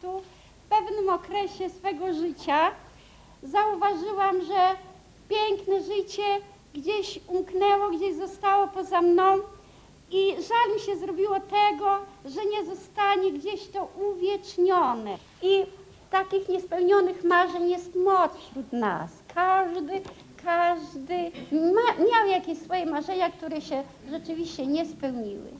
prostu w pewnym okresie swego życia zauważyłam, że piękne życie gdzieś umknęło, gdzieś zostało poza mną i żal mi się zrobiło tego, że nie zostanie gdzieś to uwiecznione. I takich niespełnionych marzeń jest moc wśród nas. Każdy, każdy ma, miał jakieś swoje marzenia, które się rzeczywiście nie spełniły.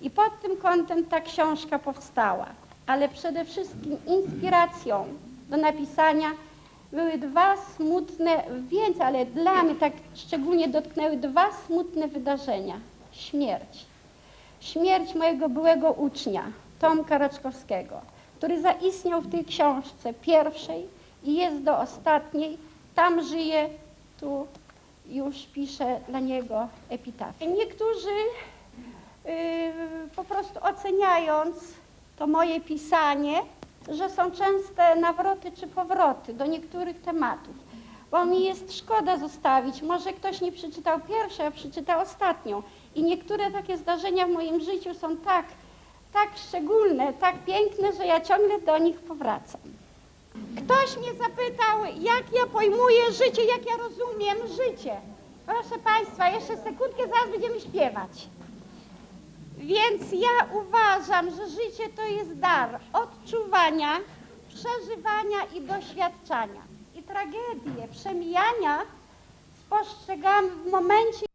I pod tym kątem ta książka powstała. Ale przede wszystkim inspiracją do napisania były dwa smutne, więcej, ale dla mnie tak szczególnie dotknęły dwa smutne wydarzenia. Śmierć. Śmierć mojego byłego ucznia, Tomka Raczkowskiego, który zaistniał w tej książce pierwszej i jest do ostatniej. Tam żyje, tu już piszę dla niego epitafię. Niektórzy yy, po prostu oceniając to moje pisanie, że są częste nawroty czy powroty do niektórych tematów, bo mi jest szkoda zostawić. Może ktoś nie przeczytał pierwszej, a przeczytał ostatnią. I niektóre takie zdarzenia w moim życiu są tak, tak szczególne, tak piękne, że ja ciągle do nich powracam. Ktoś mnie zapytał, jak ja pojmuję życie, jak ja rozumiem życie. Proszę Państwa, jeszcze sekundkę, zaraz będziemy śpiewać. Więc ja uważam, że życie to jest dar odczuwania, przeżywania i doświadczania. I tragedię przemijania spostrzegamy w momencie,